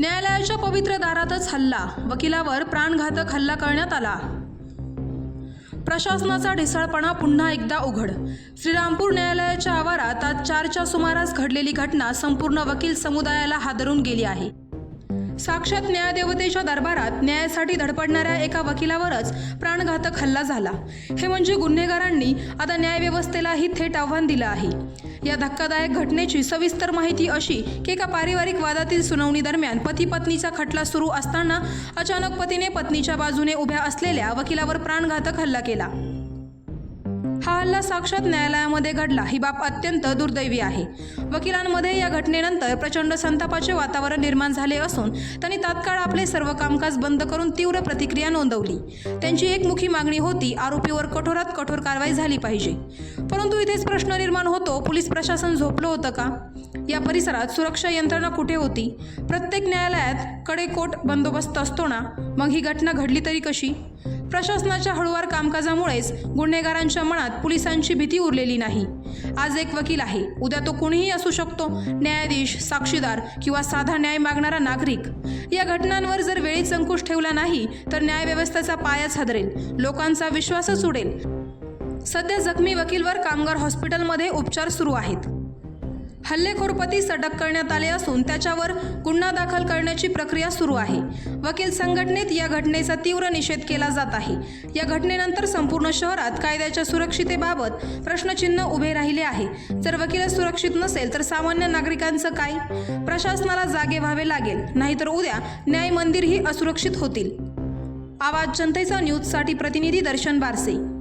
न्यायालयाच्या पवित्र दारातच हल्ला. वकिलावर प्राणघातक हल्ला करण्यात आला. प्रशासनाचा ढिसाळपणा पुन्हा एकदा उघड. श्रीरामपूर न्यायालयाच्या आवारात आज चारच्या सुमारास घडलेली घटना संपूर्ण वकील समुदायाला हादरून गेली आहे. साक्षात न्यायदेवतेच्या दरबारात न्यायासाठी धडपडणाऱ्या एका वकिलावरच प्राणघातक हल्ला झाला. हे म्हणजे गुन्हेगारांनी आता न्यायव्यवस्थेलाही थेट आव्हान दिलं आहे. या धक्कादायक घटनेची सविस्तर माहिती अशी की एका पारिवारिक वादातील सुनावणी दरम्यान पती पत्नीचा खटला सुरू असताना अचानक पतीने पत्नीच्या बाजूने उभ्या असलेल्या वकिलावर प्राणघातक हल्ला केला. हा हल्ला साक्षात न्यायालयामध्ये घडला. ही बाब अत्यंत दुर्दैवी आहे. वकिलांमध्ये या घटनेनंतर प्रचंड संतापाचे वातावरण निर्माण झाले असून त्यांनी तात्काळ आपले सर्व कामकाज बंद करून तीव्र प्रतिक्रिया नोंदवली. त्यांची एकमुखी मागणी होती आरोपीवर कठोरात कठोर कारवाई झाली पाहिजे. परंतु इथेच प्रश्न निर्माण होतो पोलीस प्रशासन झोपलं होतं का? या परिसरात सुरक्षा यंत्रणा कुठे होती? प्रत्येक न्यायालयात कडेकोट बंदोबस्त असतो ना? मग ही घटना घडली तरी कशी? प्रशासनाच्या हळूवार कामकाजामुळेच गुन्हेगारांच्या मनात पोलिसांची भीती उरलेली नाही. आज एक वकील आहे. उद्या तो कोणीही असू शकतो. न्यायाधीश साक्षीदार किंवा साधा न्याय मागणारा नागरिक. या घटनांवर जर वेळीच अंकुश ठेवला नाही तर न्यायव्यवस्थेचा पायाच हादरेल. लोकांचा विश्वासच उडेल. सध्या जखमी वकीलवर कामगार हॉस्पिटलमध्ये उपचार सुरू आहेत. हल्लेखोरपती सडक करण्यात आले असून त्याच्यावर गुन्हा दाखल करण्याची प्रक्रिया सुरू आहे. वकील संघटनेत या घटनेचा तीव्र निषेध केला जात आहे. या घटनेनंतर संपूर्ण शहरात कायद्याच्या सुरक्षितेबाबत प्रश्नचिन्ह उभे राहिले आहे. जर वकील सुरक्षित नसेल तर सामान्य नागरिकांचं काय? प्रशासनाला जागे व्हावे लागेल नाहीतर उद्या न्याय मंदिरही असुरक्षित होतील. आवाज जनतेचा न्यूजसाठी प्रतिनिधी दर्शन बारसे.